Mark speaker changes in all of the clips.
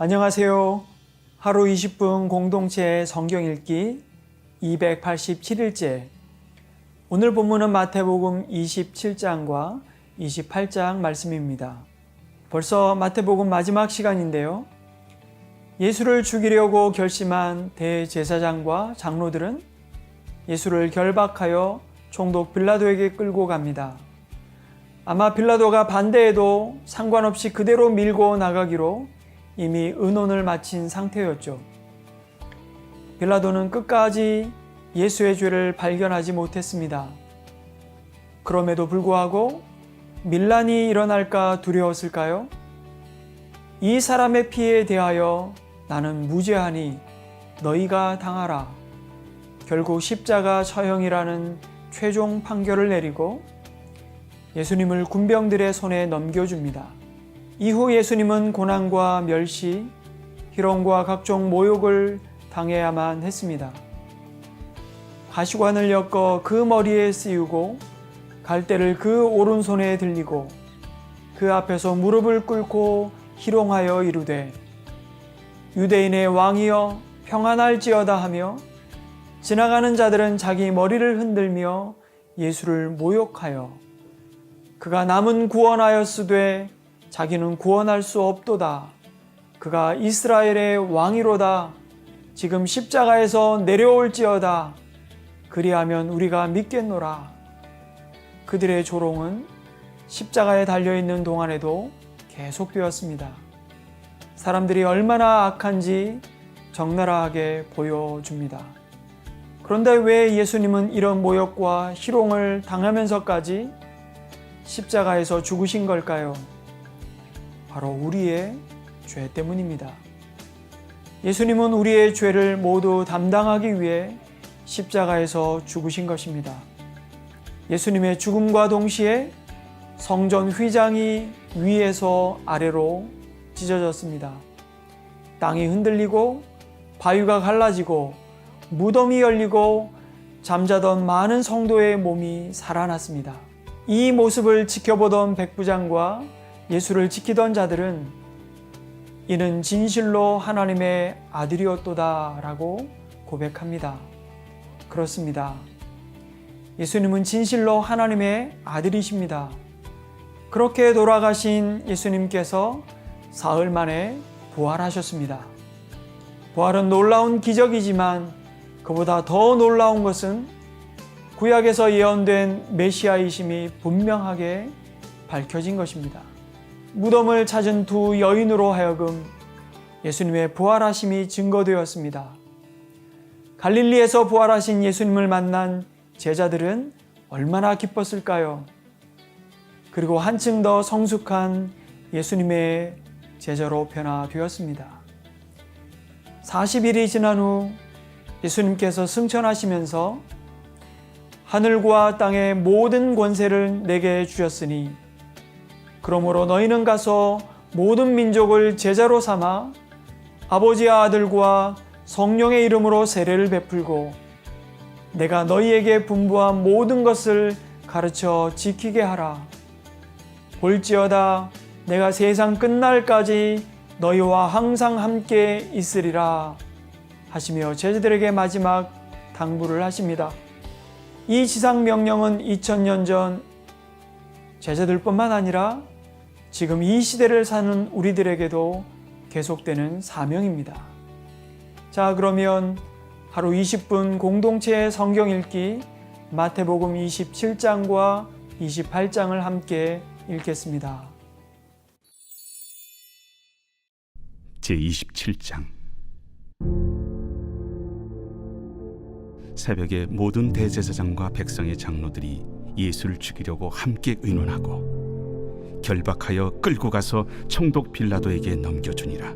Speaker 1: 안녕하세요. 하루 20분 공동체 성경 읽기 287일째. 오늘 본문은 마태복음 27장과 28장 말씀입니다. 벌써 마태복음 마지막 시간인데요. 예수를 죽이려고 결심한 대제사장과 장로들은 예수를 결박하여 총독 빌라도에게 끌고 갑니다. 아마 빌라도가 반대해도 상관없이 그대로 밀고 나가기로 이미 의논을 마친 상태였죠. 빌라도는 끝까지 예수의 죄를 발견하지 못했습니다. 그럼에도 불구하고 밀란이 일어날까 두려웠을까요? 이 사람의 피에 대하여 나는 무죄하니 너희가 당하라. 결국 십자가 처형이라는 최종 판결을 내리고 예수님을 군병들의 손에 넘겨줍니다. 이후 예수님은 고난과 멸시, 희롱과 각종 모욕을 당해야만 했습니다. 가시관을 엮어 그 머리에 씌우고 갈대를 그 오른손에 들리고 그 앞에서 무릎을 꿇고 희롱하여 이르되 유대인의 왕이여 평안할지어다 하며 지나가는 자들은 자기 머리를 흔들며 예수를 모욕하여 그가 남은 구원하였으되 자기는 구원할 수 없도다. 그가 이스라엘의 왕이로다. 지금 십자가에서 내려올지어다. 그리하면 우리가 믿겠노라. 그들의 조롱은 십자가에 달려있는 동안에도 계속되었습니다. 사람들이 얼마나 악한지 적나라하게 보여줍니다. 그런데 왜 예수님은 이런 모욕과 희롱을 당하면서까지 십자가에서 죽으신 걸까요? 바로 우리의 죄 때문입니다. 예수님은 우리의 죄를 모두 담당하기 위해 십자가에서 죽으신 것입니다. 예수님의 죽음과 동시에 성전 휘장이 위에서 아래로 찢어졌습니다. 땅이 흔들리고 바위가 갈라지고 무덤이 열리고 잠자던 많은 성도의 몸이 살아났습니다. 이 모습을 지켜보던 백부장과 예수를 지키던 자들은 이는 진실로 하나님의 아들이었도다라고 고백합니다. 그렇습니다. 예수님은 진실로 하나님의 아들이십니다. 그렇게 돌아가신 예수님께서 사흘 만에 부활하셨습니다. 부활은 놀라운 기적이지만 그보다 더 놀라운 것은 구약에서 예언된 메시아이심이 분명하게 밝혀진 것입니다. 무덤을 찾은 두 여인으로 하여금 예수님의 부활하심이 증거되었습니다. 갈릴리에서 부활하신 예수님을 만난 제자들은 얼마나 기뻤을까요? 그리고 한층 더 성숙한 예수님의 제자로 변화되었습니다. 40일이 지난 후 예수님께서 승천하시면서 하늘과 땅의 모든 권세를 내게 주셨으니 그러므로 너희는 가서 모든 민족을 제자로 삼아 아버지와 아들과 성령의 이름으로 세례를 베풀고 내가 너희에게 분부한 모든 것을 가르쳐 지키게 하라. 볼지어다 내가 세상 끝날까지 너희와 항상 함께 있으리라 하시며 제자들에게 마지막 당부를 하십니다. 이 지상 명령은 2000년 전 제자들뿐만 아니라 지금 이 시대를 사는 우리들에게도 계속되는 사명입니다. 자, 그러면 하루 20분 공동체 성경 읽기 마태복음 27장과 28장을 함께 읽겠습니다.
Speaker 2: 제27장 새벽에 모든 대제사장과 백성의 장로들이 예수를 죽이려고 함께 의논하고 결박하여 끌고 가서 총독 빌라도에게 넘겨주니라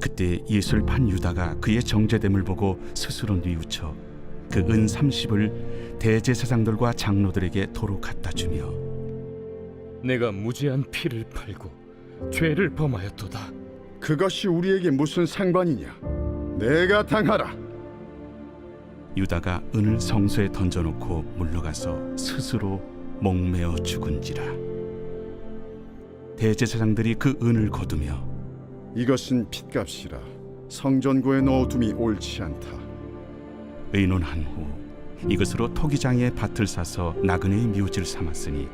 Speaker 2: 그때 예수를 판 유다가 그의 정죄됨을 보고 스스로 뉘우쳐 그 은 30을 대제사장들과 장로들에게 도로 갖다 주며
Speaker 3: 내가 무죄한 피를 팔고 죄를 범하였도다.
Speaker 4: 그것이 우리에게 무슨 상관이냐? 내가 당하라.
Speaker 2: 유다가 은을 성소에 던져놓고 물러가서 스스로 목매어 죽은지라. 대제사장들이 그 은을 거두며
Speaker 4: 이것은 핏값이라 성전고에 넣어둠이 옳지 않다.
Speaker 2: 의논한 후 이것으로 토기장의 밭을 사서 나그네의 묘지를 삼았으니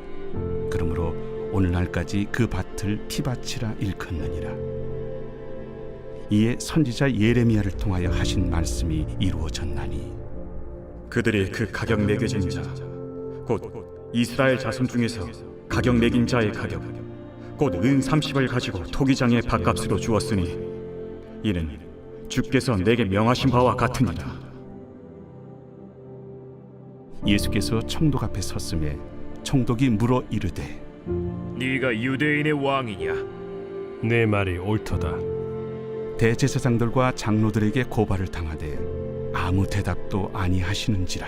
Speaker 2: 그러므로 오늘날까지 그 밭을 피밭이라 일컫느니라. 이에 선지자 예레미야를 통하여 하신 말씀이 이루어졌나니.
Speaker 5: 그들이 그 가격 매겨진 자, 곧 이스라엘 자손 중에서 가격 매긴 자의 가격, 곧 은 30을 가지고 토기장의 밥값으로 주었으니 이는 주께서 내게 명하신 바와 같으니라.
Speaker 2: 예수께서 총독 앞에 섰음에 총독이 물어 이르되
Speaker 3: 네가 유대인의 왕이냐?
Speaker 6: 내 말이 옳도다.
Speaker 2: 대제사장들과 장로들에게 고발을 당하되 아무 대답도 아니하시는지라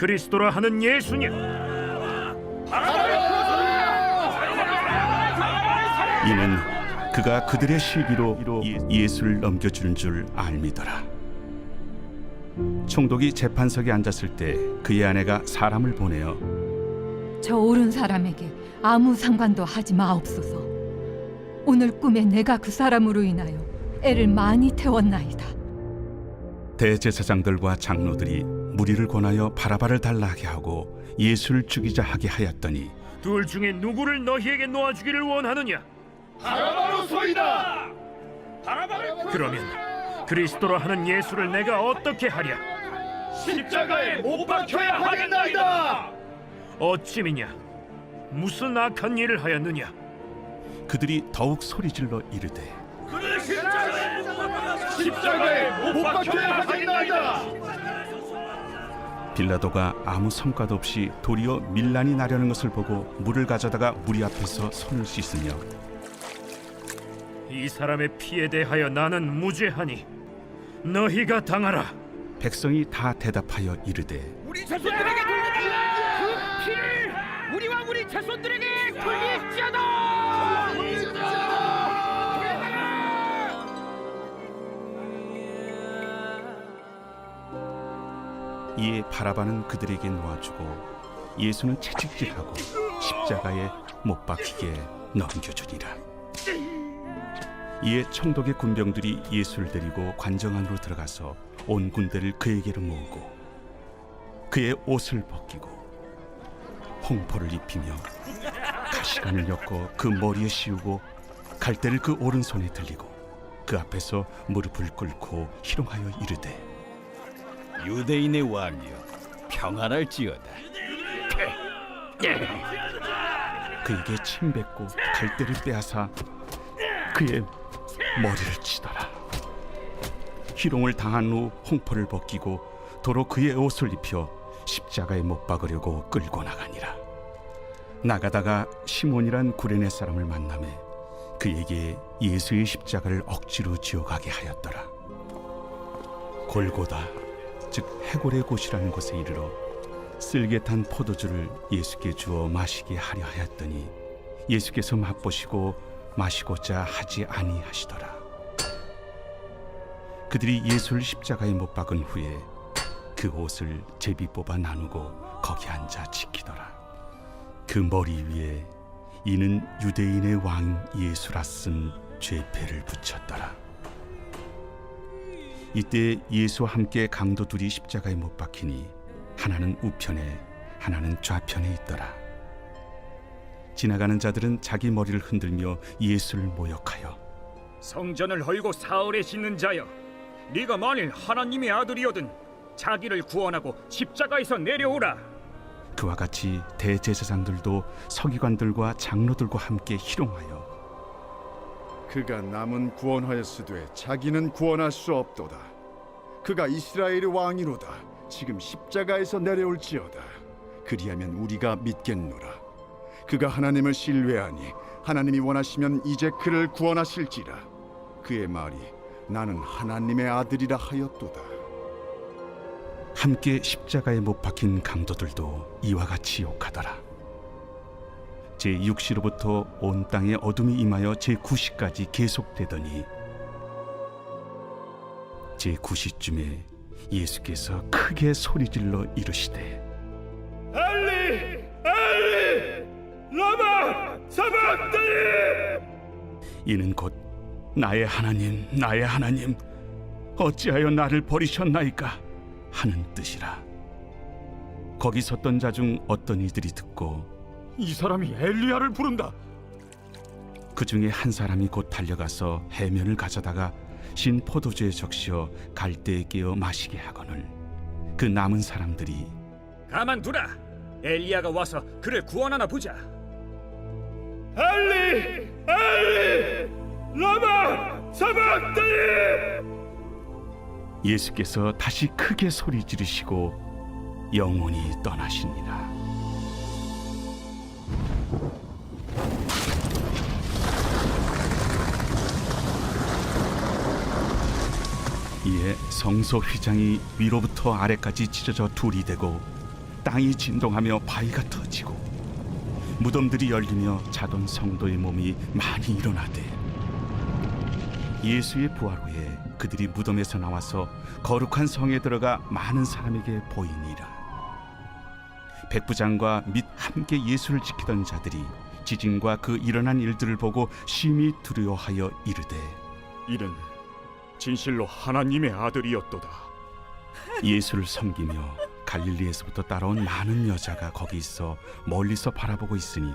Speaker 3: 그리스도라 하는 예수냐?
Speaker 2: 이는 그가 그들의 시기로 예- 예수를 넘겨주는 줄 알미더라. 총독이 재판석에 앉았을 때 그의 아내가 사람을 보내어
Speaker 7: 저 옳은 사람에게 아무 상관도 하지 마옵소서. 오늘 꿈에 내가 그 사람으로 인하여 애를 많이 태웠나이다.
Speaker 2: 대제사장들과 장로들이 무리를 권하여 바라바를 달라 하게 하고 예수를 죽이자 하게 하였더니
Speaker 3: 둘 중에 누구를 너희에게 놓아주기를 원하느냐? 바라바로소이다. 그러면 그리스도라 하는 예수를 내가 어떻게 하랴? 십자가에 못 박혀야 하겠나이다. 어찌미냐? 무슨 악한 일을 하였느냐?
Speaker 2: 그들이 더욱 소리질러 이르되
Speaker 3: 십자가에 못 박혀야 하겠나이다.
Speaker 2: 빌라도가 아무 성과도 없이 도리어 밀란이 나려는 것을 보고 물을 가져다가 무리 앞에서 손을 씻으며
Speaker 3: 이 사람의 피에 대하여 나는 무죄하니 너희가 당하라.
Speaker 2: 백성이 다 대답하여 이르되
Speaker 8: 우리 자손들에게 돌리라 그 피를 우리와 우리 자손들에게 돌릴지어다
Speaker 2: 이에 바라바는 그들에게 놓아주고 예수는 채찍질하고 십자가에 못 박히게 넘겨주니라. 이에 총독의 군병들이 예수를 데리고 관정 안으로 들어가서 온 군대를 그에게로 모으고 그의 옷을 벗기고 홍포를 입히며 가시관을 엮어 그 머리에 씌우고 갈대를 그 오른손에 들리고 그 앞에서 무릎을 꿇고 희롱하여 이르되
Speaker 9: 유대인의 왕이여 평안할지어다
Speaker 2: 그에게 침 뱉고 갈대를 빼앗아 그의 머리를 치더라. 희롱을 당한 후 홍포를 벗기고 도로 그의 옷을 입혀 십자가에 못 박으려고 끌고 나가니라. 나가다가 시몬이란 구레네 사람을 만남에 그에게 예수의 십자가를 억지로 지어가게 하였더라. 골고다 즉 해골의 곳이라는 곳에 이르러 쓸개 탄 포도주를 예수께 주어 마시게 하려 하였더니 예수께서 맛보시고 마시고자 하지 아니하시더라. 그들이 예수를 십자가에 못 박은 후에 그 옷을 제비 뽑아 나누고 거기 앉아 지키더라. 그 머리 위에 이는 유대인의 왕 예수라 쓴 죄패를 붙였더라. 이때 예수와 함께 강도 둘이 십자가에 못 박히니 하나는 우편에 하나는 좌편에 있더라. 지나가는 자들은 자기 머리를 흔들며 예수를 모욕하여
Speaker 5: 성전을 헐고 사흘에 짓는 자여, 네가 만일 하나님의 아들이거든 자기를 구원하고 십자가에서 내려오라.
Speaker 2: 그와 같이 대제사장들도 서기관들과 장로들과 함께 희롱하여
Speaker 4: 그가 남은 구원하였으되 자기는 구원할 수 없도다. 그가 이스라엘의 왕이로다. 지금 십자가에서 내려올지어다. 그리하면 우리가 믿겠노라. 그가 하나님을 신뢰하니 하나님이 원하시면 이제 그를 구원하실지라. 그의 말이 나는 하나님의 아들이라 하였도다.
Speaker 2: 함께 십자가에 못 박힌 강도들도 이와 같이 욕하더라. 제 6시로부터 온 땅에 어둠이 임하여 제 9시까지 계속되더니 제 9시쯤에 예수께서 크게 소리질러 이르시되
Speaker 3: 엘리 엘리 라마 사박다니
Speaker 2: 이는 곧 나의 하나님 나의 하나님 어찌하여 나를 버리셨나이까 하는 뜻이라. 거기 섰던 자 중 어떤 이들이 듣고
Speaker 5: 이 사람이 엘리야를 부른다.
Speaker 2: 그 중에 한 사람이 곧 달려가서 해면을 가져다가 신 포도주에 적시어 갈대에 깨어 마시게 하거늘 그 남은 사람들이
Speaker 5: 가만두라. 엘리야가 와서 그를 구원하나 보자.
Speaker 3: 엘리 엘리 라마 사박다니
Speaker 2: 예수께서 다시 크게 소리 지르시고 영원히 떠나시니라 이에 성소 휘장이 위로부터 아래까지 찢어져 둘이 되고 땅이 진동하며 바위가 터지고 무덤들이 열리며 자던 성도의 몸이 많이 일어나되 예수의 부활 후에 그들이 무덤에서 나와서 거룩한 성에 들어가 많은 사람에게 보이니라. 백부장과 및 함께 예수를 지키던 자들이 지진과 그 일어난 일들을 보고 심히 두려워하여 이르되
Speaker 5: 이는 진실로 하나님의 아들이었도다.
Speaker 2: 예수를 섬기며 갈릴리에서부터 따라온 많은 여자가 거기 있어 멀리서 바라보고 있으니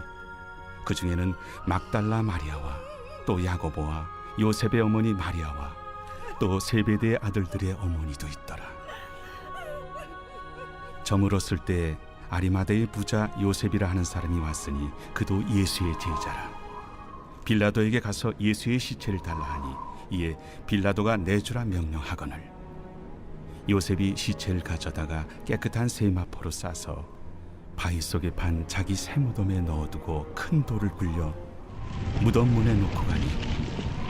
Speaker 2: 그 중에는 막달라 마리아와 또 야고보와 요셉의 어머니 마리아와 또 세베대의 아들들의 어머니도 있더라. 저물었을 때 아리마대의 부자 요셉이라 하는 사람이 왔으니 그도 예수의 제자라. 빌라도에게 가서 예수의 시체를 달라 하니 이에 빌라도가 내주라 명령하거늘 요셉이 시체를 가져다가 깨끗한 세마포로 싸서 바위 속에 판 자기 새 무덤에 넣어두고 큰 돌을 굴려 무덤 문에 놓고 가니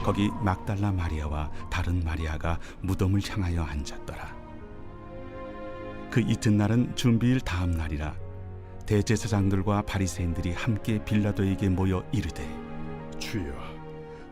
Speaker 2: 거기 막달라 마리아와 다른 마리아가 무덤을 향하여 앉았더라. 그 이튿날은 준비일 다음 날이라 대제사장들과 바리새인들이 함께 빌라도에게 모여 이르되
Speaker 4: 주여,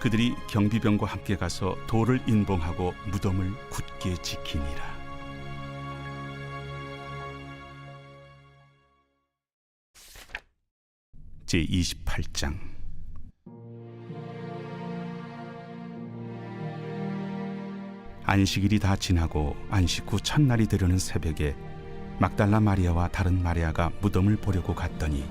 Speaker 2: 그들이 경비병과 함께 가서 돌을 인봉하고 무덤을 굳게 지키니라. 제 28장 안식일이 다 지나고 안식 후 첫날이 되려는 새벽에 막달라 마리아와 다른 마리아가 무덤을 보려고 갔더니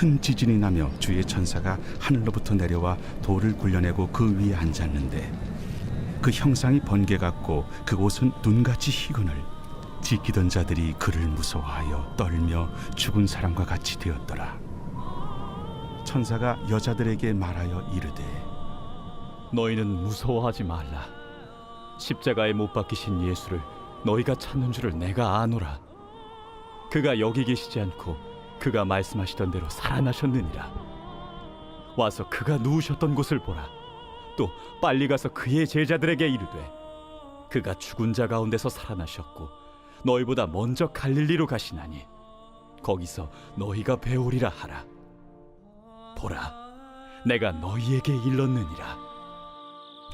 Speaker 2: 큰 지진이 나며 주의 천사가 하늘로부터 내려와 돌을 굴려내고 그 위에 앉았는데 그 형상이 번개 같고 그곳은 눈같이 희건을 지키던 자들이 그를 무서워하여 떨며 죽은 사람과 같이 되었더라 천사가 여자들에게 말하여 이르되
Speaker 5: 너희는 무서워하지 말라. 십자가에 못 박히신 예수를 너희가 찾는 줄을 내가 아노라. 그가 여기 계시지 않고 그가 말씀하시던 대로 살아나셨느니라. 와서 그가 누우셨던 곳을 보라. 또 빨리 가서 그의 제자들에게 이르되 그가 죽은 자 가운데서 살아나셨고 너희보다 먼저 갈릴리로 가시나니 거기서 너희가 배우리라 하라. 보라, 내가 너희에게 일렀느니라.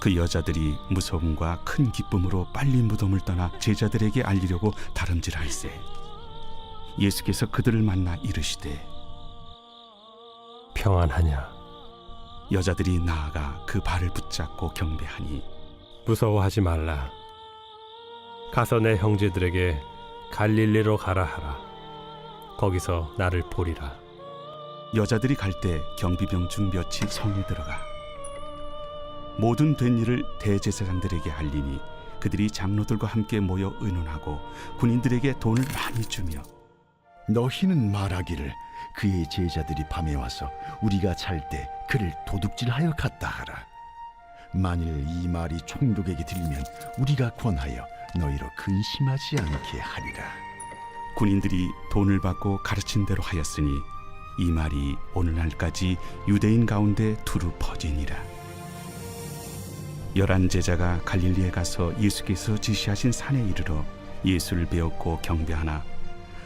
Speaker 2: 그 여자들이 무서움과 큰 기쁨으로 빨리 무덤을 떠나 제자들에게 알리려고 다름질할세 예수께서 그들을 만나 이르시되
Speaker 6: 평안하냐?
Speaker 2: 여자들이 나아가 그 발을 붙잡고 경배하니
Speaker 6: 무서워하지 말라. 가서 내 형제들에게 갈릴리로 가라 하라. 거기서 나를 보리라.
Speaker 2: 여자들이 갈 때 경비병 중 몇이 성에 들어가 모든 된 일을 대제사장들에게 알리니 그들이 장로들과 함께 모여 의논하고 군인들에게 돈을 많이 주며
Speaker 4: 너희는 말하기를 그의 제자들이 밤에 와서 우리가 잘 때 그를 도둑질하여 갔다 하라. 만일 이 말이 총독에게 들리면 우리가 권하여 너희로 근심하지 않게 하리라.
Speaker 2: 군인들이 돈을 받고 가르친 대로 하였으니 이 말이 오늘날까지 유대인 가운데 두루 퍼지니라. 열한 제자가 갈릴리에 가서 예수께서 지시하신 산에 이르러 예수를 배웠고 경배하나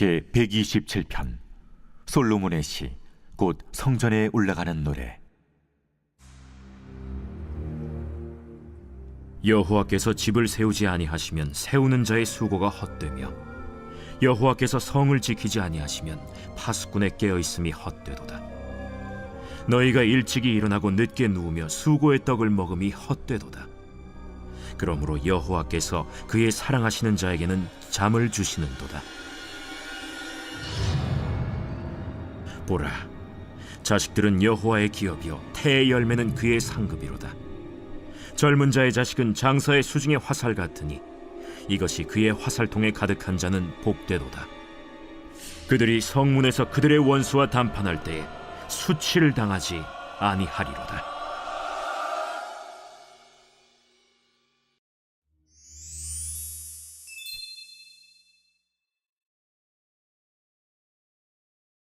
Speaker 10: 제 127편 솔로몬의 시 곧 성전에 올라가는 노래
Speaker 3: 여호와께서 집을 세우지 아니하시면 세우는 자의 수고가 헛되며 여호와께서 성을 지키지 아니하시면 파수꾼의 깨어 있음이 헛되도다. 너희가 일찍이 일어나고 늦게 누우며 수고의 떡을 먹음이 헛되도다. 그러므로 여호와께서 그의 사랑하시는 자에게는 잠을 주시는도다. 보라, 자식들은 여호와의 기업이요 태의 열매는 그의 상급이로다. 젊은 자의 자식은 장사의 수중의 화살 같으니 이것이 그의 화살통에 가득한 자는 복되도다. 그들이 성문에서 그들의 원수와 담판할 때에 수치를 당하지 아니하리로다.